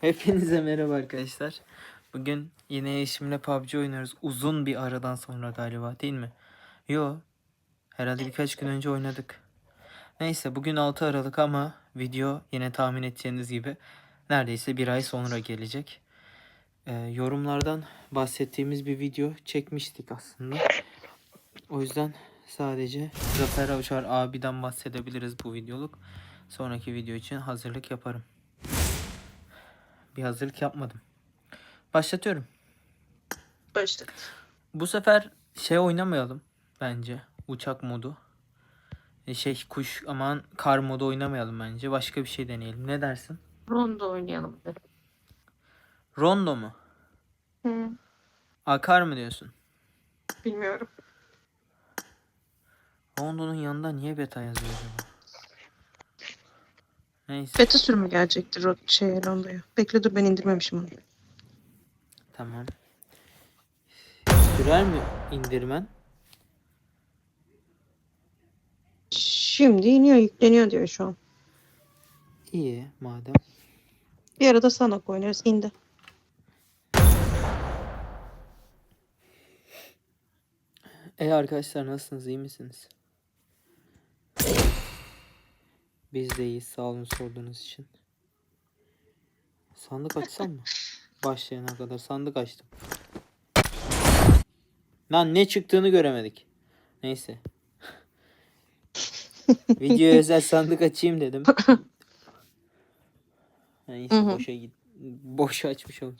Hepinize merhaba arkadaşlar. Bugün yine eşimle PUBG oynuyoruz. Uzun bir aradan sonra galiba değil mi? Yo. Herhalde birkaç gün önce oynadık. Neyse bugün 6 Aralık ama video yine tahmin edeceğiniz gibi neredeyse bir ay sonra gelecek. Ee, yorumlardan bahsettiğimiz bir video çekmiştik aslında. O yüzden sadece Zafer Avcılar abiden bahsedebiliriz bu videoluk. Sonraki video için hazırlık yaparım. Bir hazırlık yapmadım. Başlatıyorum. Başladı. Bu sefer şey oynamayalım bence. Uçak modu. E, Şey kuş aman kar modu oynamayalım bence. Başka bir şey deneyelim. Ne dersin? Rondo oynayalım bir de. Rondo mu? Hı, Akar mı diyorsun? bilmiyorum. Rondo'nun yanında niye beta yazıyor acaba? Neyse Beta sürümü gelecektir o şey Rondo'ya. Bekle dur ben indirmemişim onu. tamam. Sürer mi indirmen? Şimdi iniyor yükleniyor diyor şu an. İyi madem. Bir arada sanak oynarız indi. E arkadaşlar nasılsınız? iyi misiniz? Biz de iyiyiz. Sağ olun sorduğunuz için. Sandık açsam mı? Başlayana kadar sandık açtım. Lan ne çıktığını göremedik. Neyse. Videoya özel sandık açayım dedim. Neyse Hı hı. boşa git. Boşa açmış oldum.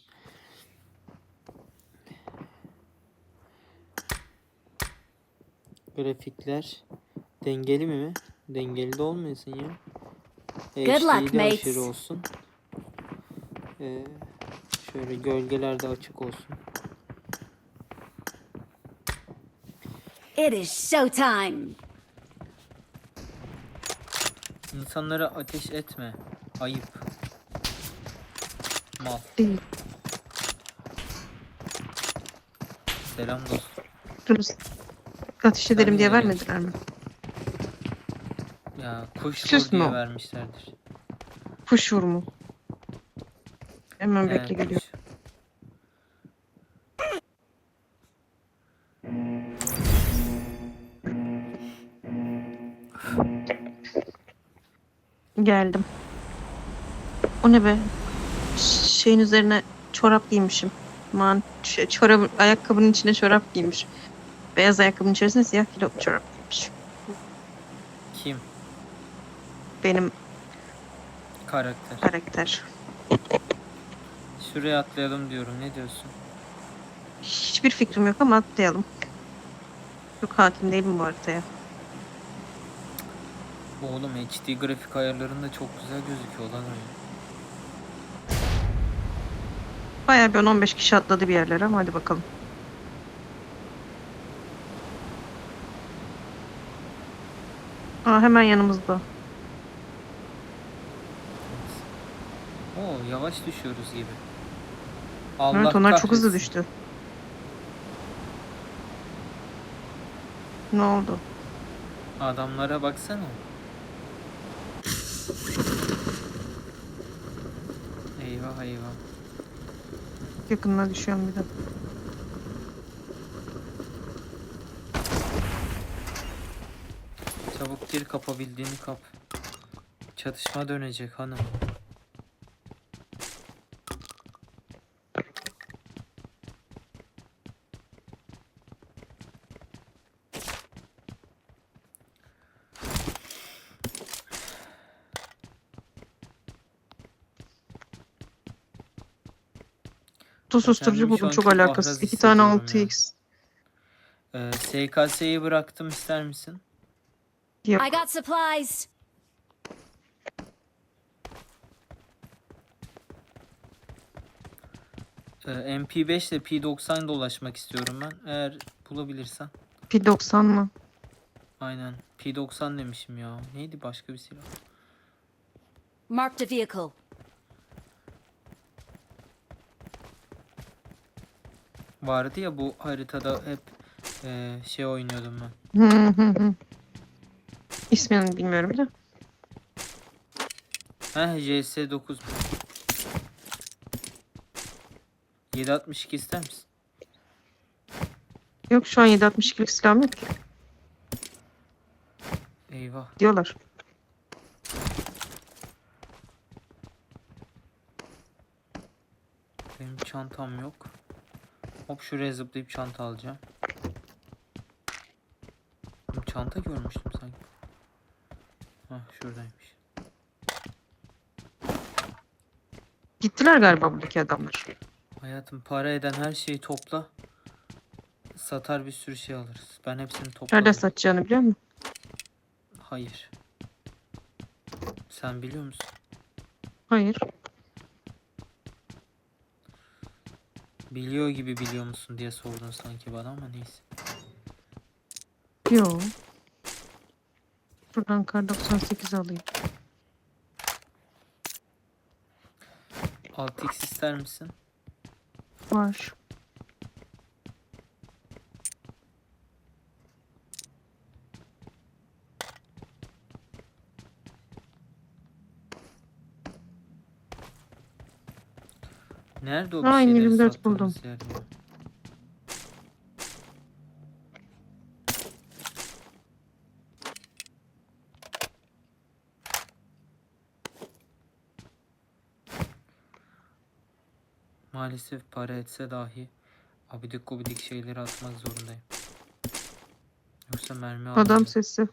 Grafikler dengeli mi? Dengeli de olmayasın ya. Good luck, HD'de mates. aşırı olsun. Ee, şöyle gölgeler de açık olsun. It is showtime. İnsanlara ateş etme. Ayıp. Mal. Değil. Selam dostum. Dur. Ateş edelim diye de vermediler mi? Ya kuş Sus mu? vermişlerdir. Kuş mu? Hemen He, bekle geliyor. Geldim. O ne be? Şeyin üzerine çorap giymişim. Man, ç- çorabın, ayakkabının içine çorap giymiş. Beyaz ayakkabının içerisine siyah kilo çorap giymiş. Kim? Benim Karakter. karakter. Şuraya atlayalım diyorum. Ne diyorsun? Hiçbir fikrim yok ama atlayalım. Çok hakim değilim bu haritaya. Oğlum HD grafik ayarlarında çok güzel gözüküyor lan oyun. Bayağı bir 10-15 kişi atladı bir yerlere ama hadi bakalım. Aa hemen yanımızda. Oo yavaş düşüyoruz gibi. Allah evet onlar çok hızlı kahretsin. düştü. Ne oldu? Adamlara baksana. Eyvah eyvah. Yakınına düşüyorum bir de. Çabuk gir kapabildiğini kap. Çatışma dönecek hanım. Tu susturucu buldum çok alakasız. İki tane hissediyorum 6x. Ee, SKS'yi bıraktım ister misin? Yok. I got supplies. Ee, MP5 ile P90 dolaşmak istiyorum ben. Eğer bulabilirsen. P90 mı? Aynen. P90 demişim ya. Neydi başka bir silah? Marked a vehicle. Vardı ya bu haritada hep e, şey oynuyordum ben. Hı hı hı. İsmini bilmiyorum da. Heh JS9. 762 ister misin? Yok şu an 7.62'lik silahım yok ki. Eyvah. Diyorlar. Benim çantam yok. Hop şuraya zıplayıp çanta alacağım. Çanta görmüştüm sanki. Hah şuradaymış. Gittiler galiba buradaki adamlar. Hayatım para eden her şeyi topla. Satar bir sürü şey alırız. Ben hepsini Nerede topladım. satacağını biliyor musun? Hayır. Sen biliyor musun? Hayır. Biliyor gibi biliyor musun diye sordun sanki bana ama neyse. Yok. Buradan kar 98 alayım. 6x ister misin? Var. Nerede o şeyleri 24 sattığımız buldum. yer ya? Maalesef para etse dahi abidik gubidik şeyleri atmak zorundayım. Yoksa mermi Adam almayacağım. sesi.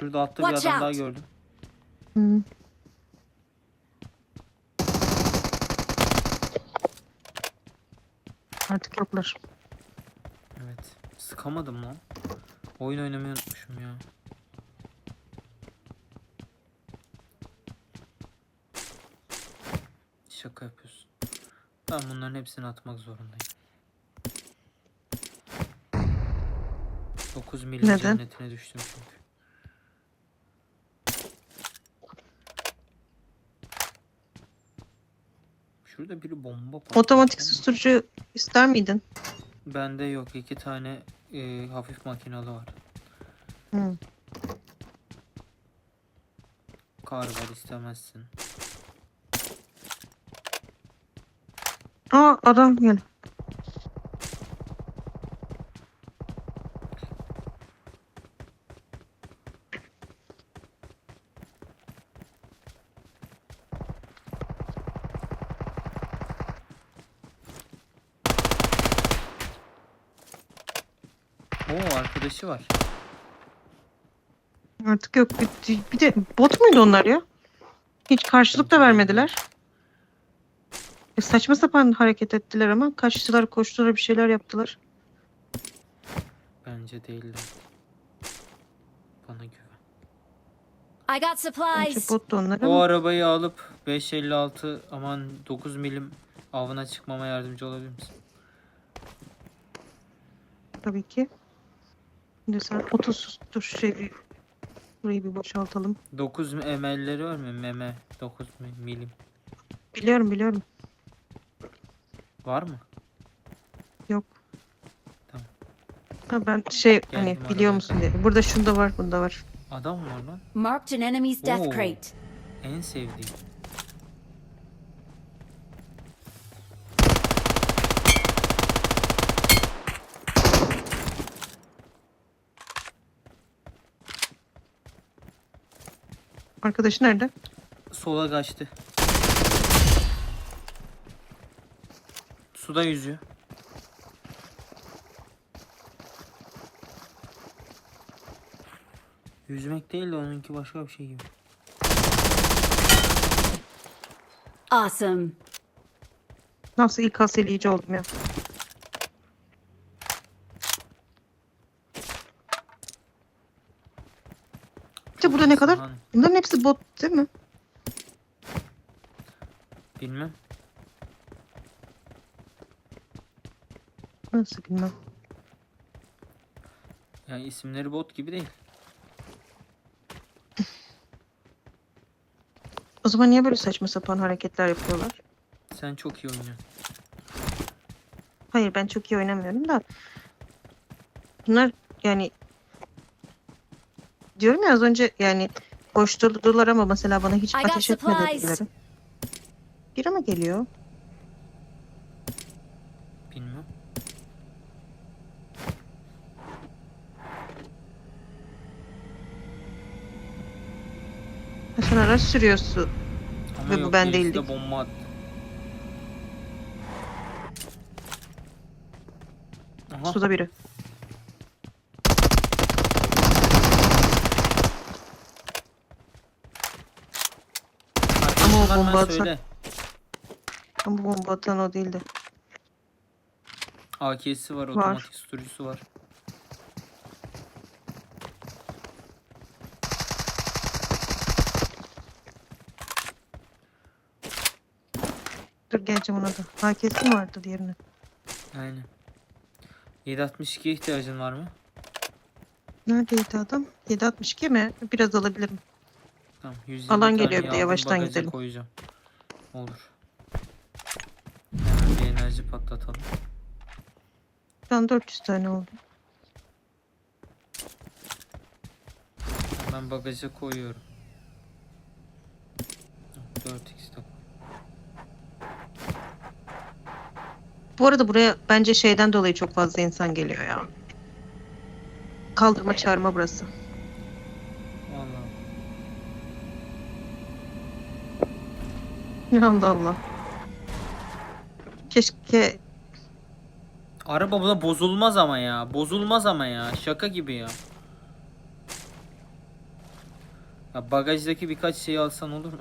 Şurada altta bir Watch adam daha out. gördüm. Hı. Artık yoklar. Evet. Sıkamadım lan. Oyun oynamayı unutmuşum ya. Şaka yapıyorsun. Ben bunların hepsini atmak zorundayım. 9 milim Neden? cennetine düştüm çünkü. Şurada biri bomba patlattı Otomatik susturucu ister miydin? Bende yok. iki tane e, hafif makinalı var. Hı. Kar var istemezsin. Aa adam gel. Oo arkadaşı var. Artık yok. Bir, bir de bot muydu onlar ya? Hiç karşılık da vermediler. E, saçma sapan hareket ettiler ama kaçtılar, koştular, bir şeyler yaptılar. Bence değiller. Bana güven. I got Bence supplies. bot da onlar O ama arabayı alıp 556 aman 9 milim avına çıkmama yardımcı olabilir misin? tabii ki. Şimdi sen 30 dur şey bir burayı bir boşaltalım. 9 ml'leri var mı? Meme 9 mi- milim. Biliyorum biliyorum. Var mı? Yok. Tamam. Ha ben şey hani Geldim biliyor arabaya. musun diye. Burada şunda var, bunda var. Adam mı var lan? Marked an enemy's death crate. En sevdiğim. Arkadaşı nerede? Sola kaçtı. Suda yüzüyor. Yüzmek değil de onunki başka bir şey gibi. Awesome. Nasıl ilk haseleyici oldum ya. İşte burada ne kadar? Bunların hepsi bot değil mi? Bilmem. Nasıl bilmem. Yani isimleri bot gibi değil. O zaman niye böyle saçma sapan hareketler yapıyorlar? Sen çok iyi oynuyorsun. Hayır ben çok iyi oynamıyorum da. Bunlar yani Diyorum ya az önce yani koşturdular ama mesela bana hiç I got ateş etmedi supplies. birileri. Biri mi geliyor? Bilmem. Sen araç sürüyorsun. Ama Ve bu yok, ben birisi de değildik. bomba attı. Aha, Suda biri. Ama bomba bana atsak- söyle. Bu bomba atan o değildi. AK'si var, Var. otomatik susturucusu var. Dur geleceğim ona da. Ha kesin vardı diğerine. Aynen. 7.62'ye ihtiyacın var mı? Neredeydi adam? 762 mi? Biraz alabilirim. Tamam. 120 Alan geliyor bir de, aldım, yavaştan bagaja gidelim. koyacağım. Olur. Hemen bir enerji patlatalım. An 400 tane oldu. Ben bagaja koyuyorum. 4x de Bu arada buraya bence şeyden dolayı çok fazla insan geliyor ya. Kaldırma çağırma burası. Allah Allah. Keşke Araba buna bozulmaz ama ya. Bozulmaz ama ya. Şaka gibi ya. Ya bagajdaki birkaç şeyi alsan olur mu?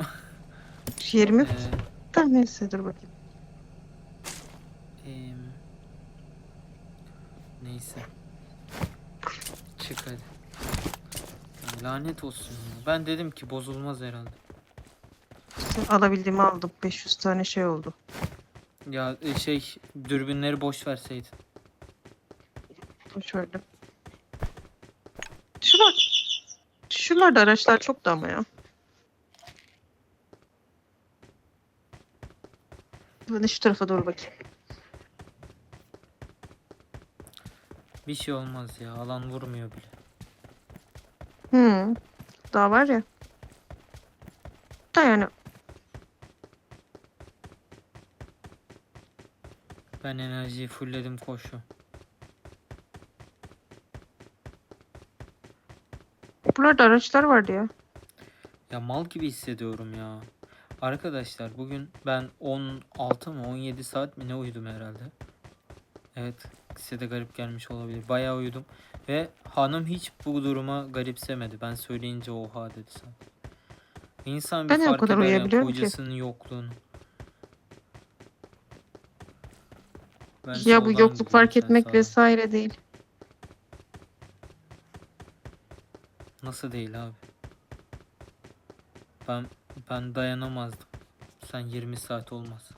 yerimi Ee, da neyse dur bakayım. em, neyse. Çık hadi. Ya lanet olsun ya. Ben dedim ki bozulmaz herhalde. Alabildiğimi aldım. 500 tane şey oldu. Ya e, şey dürbünleri boş verseydin. Dur Şöyle. Şular. Şuralarda araçlar çok da ama ya. Ben de şu tarafa doğru bakayım. Bir şey olmaz ya. Alan vurmuyor bile. Hmm. Daha var ya. Da yani Ben enerjiyi fullledim koşu. buralarda araçlar vardı ya. Ya mal gibi hissediyorum ya. Arkadaşlar bugün ben 16 mı 17 saat mi ne uyudum herhalde. Evet size de garip gelmiş olabilir. Bayağı uyudum. Ve hanım hiç bu duruma garipsemedi. Ben söyleyince oha dedi sen. İnsan bir Ben fark eder uyuyabiliyorum ki. kocasının yokluğunu. Ben ya bu soldan yokluk gidiyorum, fark sen etmek sağdan. vesaire değil. Nasıl değil abi? Ben ben dayanamazdım. Sen 20 saat olmaz.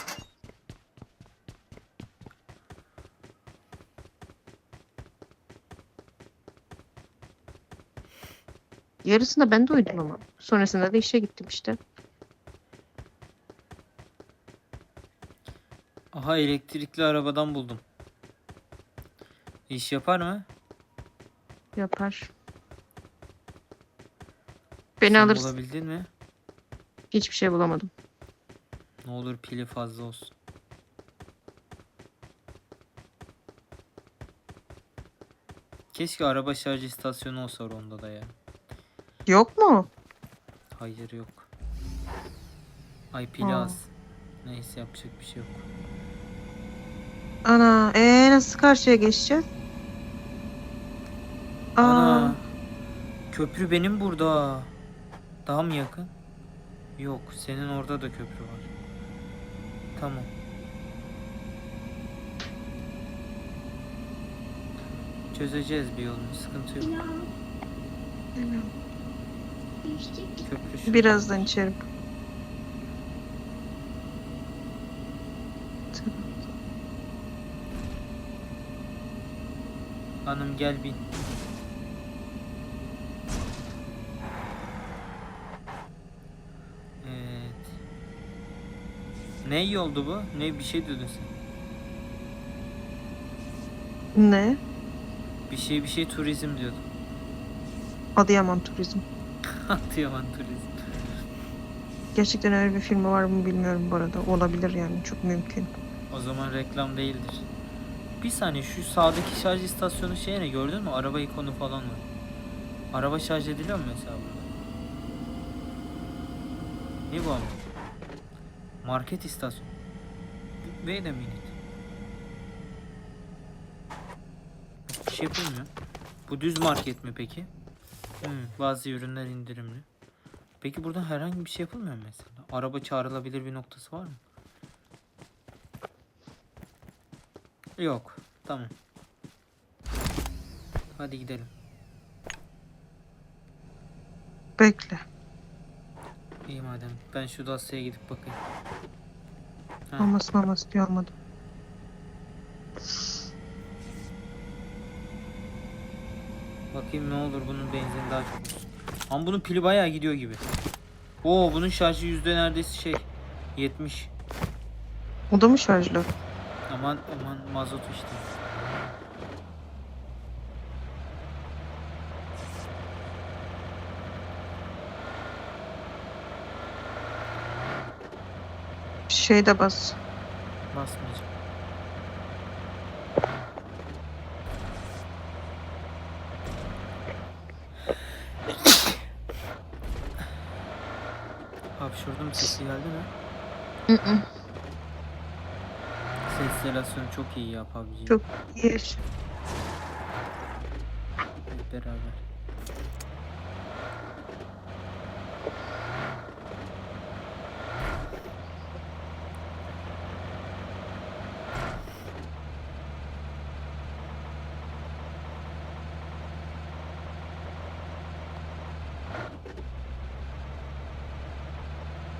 Yarısında ben de uyudum ama. Sonrasında da işe gittim işte. Aha elektrikli arabadan buldum. İş yapar mı? Yapar. Beni Sen alırsın. bulabildin mi? Hiçbir şey bulamadım. Ne olur pili fazla olsun. Keşke araba şarj istasyonu olsa onda da ya. Yok mu? Hayır yok. Ay pili Aa. az. Neyse yapacak bir şey yok. Nasıl karşıya geçeceğiz? Aa, Ana. Köprü benim burada. Daha mı yakın? Yok. Senin orada da köprü var. Tamam. Çözeceğiz bir yolunu. Sıkıntı yok. Köprü birazdan içerim. Hanım gel bin. Evet. Ne iyi oldu bu? Ne bir şey diyordun sen? Ne? Bir şey bir şey turizm diyordun. Adıyaman Turizm. Adıyaman Turizm. Gerçekten öyle bir firma var mı bilmiyorum bu arada. Olabilir yani çok mümkün. O zaman reklam değildir. Bir saniye şu sağdaki şarj istasyonu şey ne gördün mü? Araba ikonu falan var. Araba şarj ediliyor mu mesela burada? Ne bu ama? Market istasyonu. Wait a minute. Bir şey yapılmıyor. Bu düz market mi peki? Hmm, bazı ürünler indirimli. Peki burada herhangi bir şey yapılmıyor mesela? Araba çağrılabilir bir noktası var mı? Yok. Tamam. Hadi gidelim. Bekle. İyi madem. Ben şu dosyaya gidip bakayım. Ha. Olmasın olmasın diyor olmadı. Bakayım ne olur bunun benzini daha çok. Ama bunun pili bayağı gidiyor gibi. Oo bunun şarjı yüzde neredeyse şey 70. O da mı şarjlı? Aman aman mazot işte. Şey de bas. Basmayacağım. Hapşurdum sesi geldi mi? Hı relasyonu çok iyi ya PUBG. Çok iyi. Hep beraber.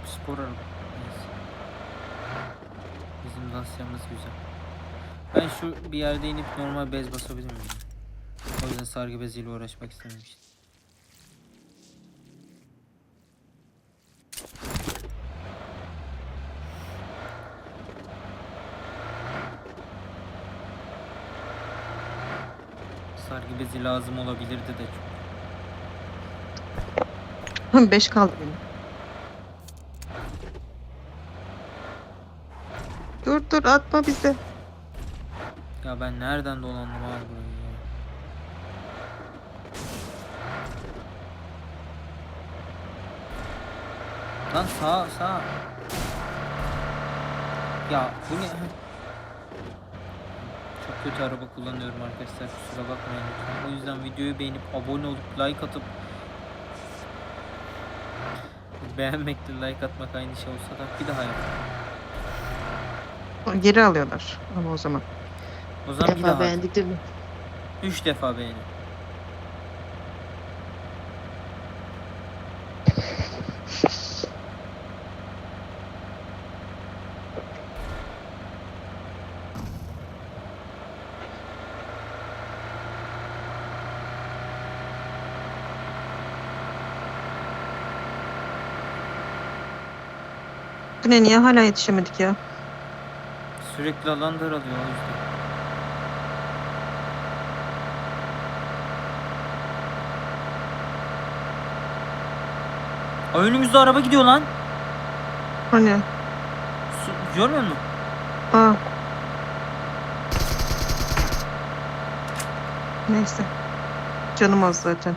Spor araba. Neyse. Bizim Dacia'mız güzel. Ben şu bir yerde inip normal bez basabilir miyim? O yüzden sargı beziyle uğraşmak istememiştim. Sargı bezi lazım olabilirdi de çok. Beş kaldı benim. Dur dur atma bizi. Ya ben nereden dolandım abi burayı ya? Lan sağ sağ. Ya bu ne? Çok kötü araba kullanıyorum arkadaşlar kusura bakmayın lütfen. O yüzden videoyu beğenip abone olup like atıp beğenmekle like atmak aynı şey olsa da bir daha yap. Geri alıyorlar ama o zaman. O zaman bir daha. at. beğendik değil mi? Üç defa beğenin. Bu ne niye hala yetişemedik ya? Sürekli alan daralıyor o yüzden. Aa, önümüzde araba gidiyor lan. Hani? Su, görmüyor musun? Aa. Neyse. Canım az zaten.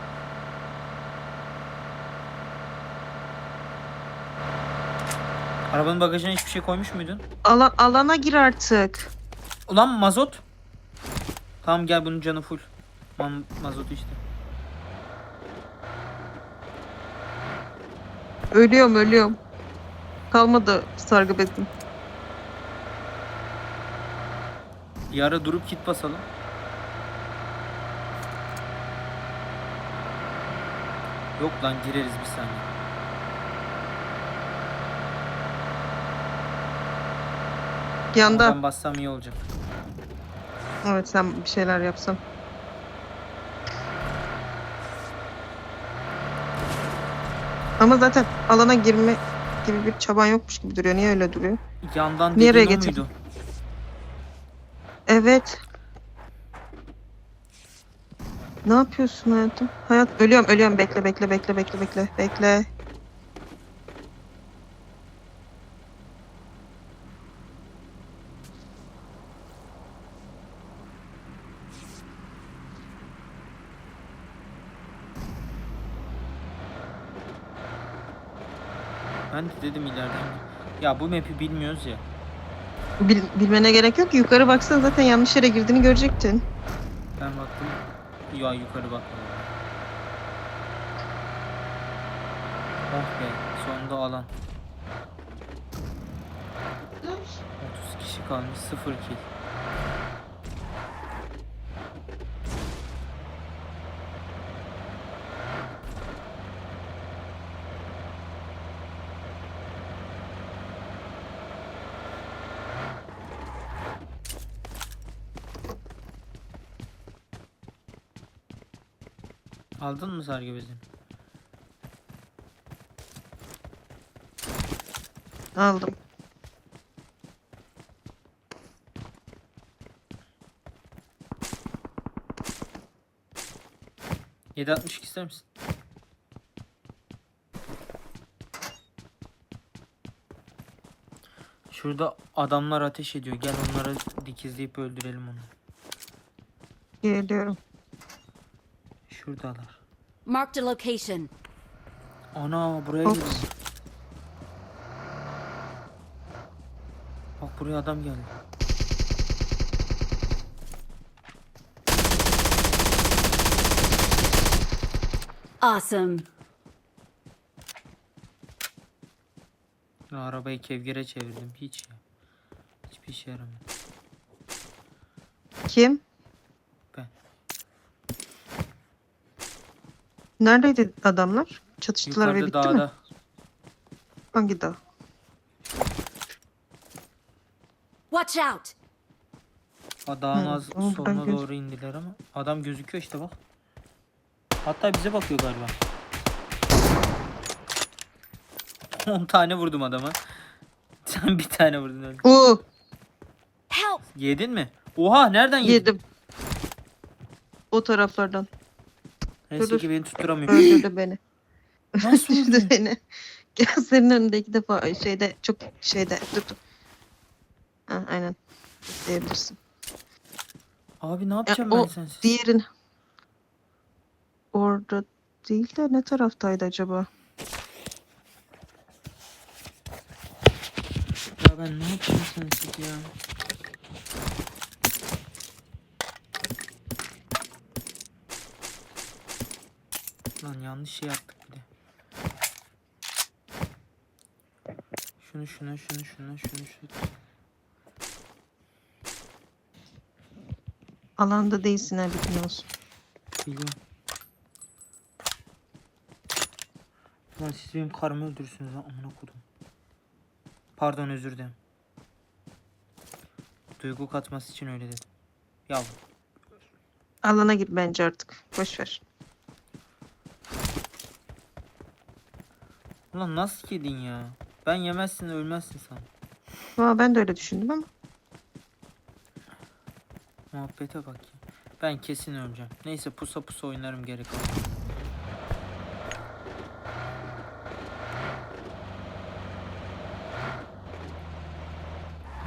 Arabanın bagajına hiçbir şey koymuş muydun? Alan, alana gir artık. Ulan mazot. Tamam gel bunun canı full. Man, mazot işte. Ölüyorum ölüyorum. Kalmadı sargı bezim. Bir ara durup kit basalım. Yok lan gireriz bir saniye. Yanda. Ben bassam iyi olacak. Evet sen bir şeyler yapsan. Ama zaten alana girme gibi bir çaban yokmuş gibi duruyor. Niye öyle duruyor? Yandan Nereye dediğin o getirdin? muydu? Evet. Ne yapıyorsun hayatım? Hayat ölüyorum ölüyorum bekle bekle bekle bekle bekle bekle. Ben de dedim ileriden. Ya bu map'i bilmiyoruz ya. Bil- bilmene gerek yok ki yukarı baksan zaten yanlış yere girdiğini görecektin. Ben baktım. Ya yukarı bakmadım. Oh be sonunda alan. 30 kişi kalmış 0 kill. Aldın mı sargı bezini? Aldım. Yedi altmış ister misin? Şurada adamlar ateş ediyor. Gel onları dikizleyip öldürelim onu. Geliyorum. Şuradalar. Marked a location. Ana buraya geldi. Bak buraya adam geldi. Awesome. Ya, arabayı kevgire çevirdim. Hiç ya. Hiçbir işe yaramadı. Kim? Ben. Neredeydi adamlar? Çatıştılar ve Yukarıda bitti mi? dağda. Hangi dağ? Watch out. Ha, dağın Hı, az ben sonuna göz- doğru indiler ama adam gözüküyor işte bak. Hatta bize bakıyor galiba. 10 tane vurdum adama. Sen bir tane vurdun öyle. Oo, Help. Yedin mi? Oha nereden yedin? yedim. O taraflardan. Neyse dur. ki beni tutturamıyor. Öldürdü beni. Nasıl Öldürdü öldü? beni. Gel senin önünde iki defa şeyde çok şeyde dur dur. Ha, aynen. Diyebilirsin. Abi ne Ya, yapacağım ben o sensiz? diğerin orada değil de ne taraftaydı acaba? Ya ben ne yapacağım sensiz ya? Lan yanlış şey yaptık bir de. Şunu şuna şunu şuna şunu şunu. Alanda değilsin ha bilgin olsun. Biliyorum. Lan siz benim karımı öldürürsünüz lan amına kodum. Pardon özür dilerim. Duygu katması için öyle dedim. Ya Alana gir bence artık. Boş ver. Ulan nasıl yedin ya? Ben yemezsin ölmezsin sen. Valla ben de öyle düşündüm ama. Muhabbete bak ya. Ben kesin öleceğim. Neyse pusa pusa oynarım geri kalan.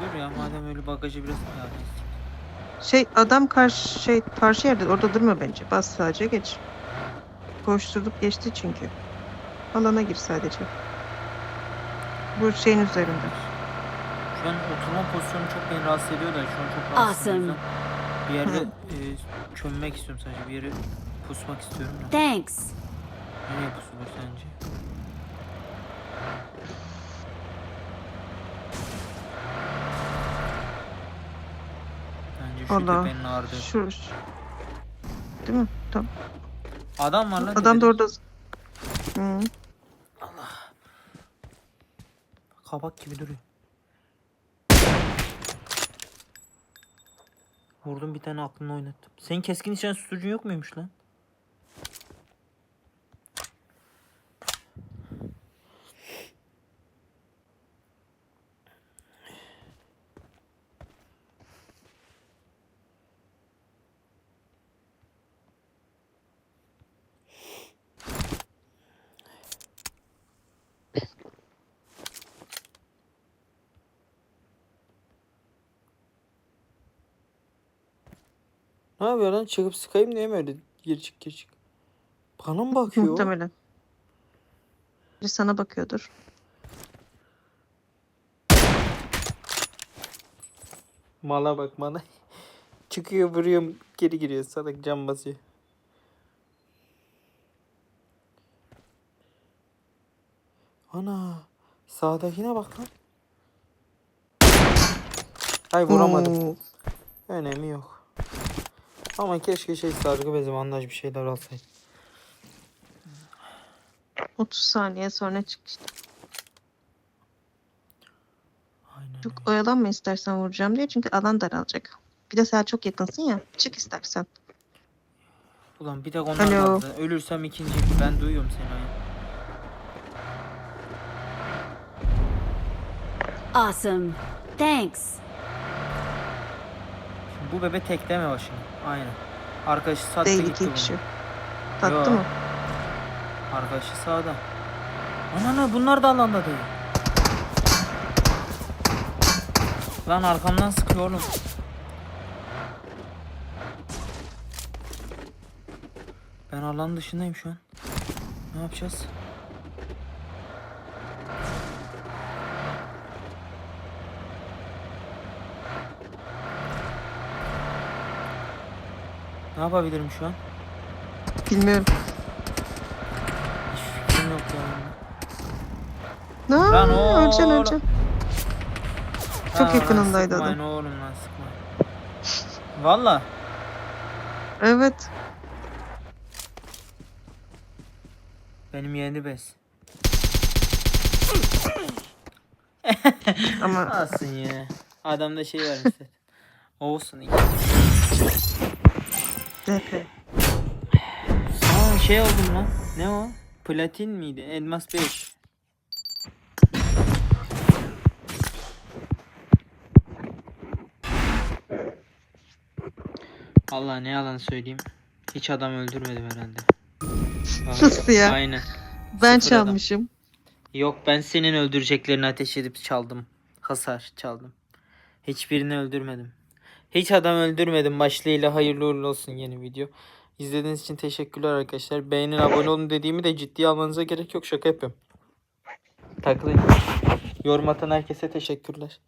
Dur ya madem öyle bagajı biraz ya neyse. Şey adam karşı şey karşı yerde orada durma bence. Bas sadece geç. Koşturduk geçti çünkü. Alana gir sadece. Bu şeyin üzerinde. Şu an oturma pozisyonu çok beni rahatsız ediyor da şu an çok rahatsız Awesome. Bir yerde e, çömmek istiyorum sadece. Bir yere pusmak istiyorum da. Thanks. Nereye pusulur sence? Bence şu Allah. tepenin ağrıdı. Şu. Değil mi? Tamam. Adam var lan. Adam da orada. Hı. Kabak gibi duruyor. Vurdum bir tane aklını oynattım. Senin keskin nişan tutucun yok muymuş lan? Ne yapıyor lan? Çıkıp sıkayım diye mi öyle gir çık gir çık? Bana mı bakıyor? Muhtemelen. Biri sana bakıyordur. Mala bak mala. Çıkıyor vuruyorum geri giriyor salak cam basıyor. Ana sağdakine bak lan. Ay vuramadım. Oo, Önemi yok. Ama keşke şey sargı bezi bandaj bir şeyler alsaydı. 30 saniye sonra çık işte. Aynen. Çok oyalanma istersen vuracağım diye çünkü alan daralacak. Bir de sen çok yakınsın ya. Çık istersen. Ulan bir tek onlar Alo. kaldı. Ölürsem ikinci. Ben duyuyorum seni. Awesome. Thanks. Bu bebe tekleme başını. Aynen. Arkadaşı sattı Değil gitti iki kişi. Yo. Tattı mı? Arkadaşı sağda. Anana bunlar da alanda değil. Lan arkamdan sıkıyor oğlum. Ben alan dışındayım şu an. Ne yapacağız? Ne yapabilirim şu an? Bilmiyorum. Hiç fikrim yok ya. Ne? Lan Öleceksin oğlum. öleceksin. Çok Aa, yakınındaydı sıkmayın adam. oğlum lan sıkma. Valla. Evet. Benim yeni bez. Ama Alsın ya. Adamda şey var mesela. Olsun iki. DP. Aa şey oldum lan. Ne o? Platin miydi? Elmas 5. Allah ne yalan söyleyeyim. Hiç adam öldürmedim herhalde. Nasıl ya? Aynen. Ben Sıfır adam. çalmışım. Yok ben senin öldüreceklerini ateş edip çaldım. Hasar çaldım. Hiçbirini öldürmedim. Hiç adam öldürmedim. Başlığıyla hayırlı uğurlu olsun yeni video. İzlediğiniz için teşekkürler arkadaşlar. Beğenin abone olun dediğimi de ciddiye almanıza gerek yok. Şaka yapıyorum. Takılın. Yorum atan herkese teşekkürler.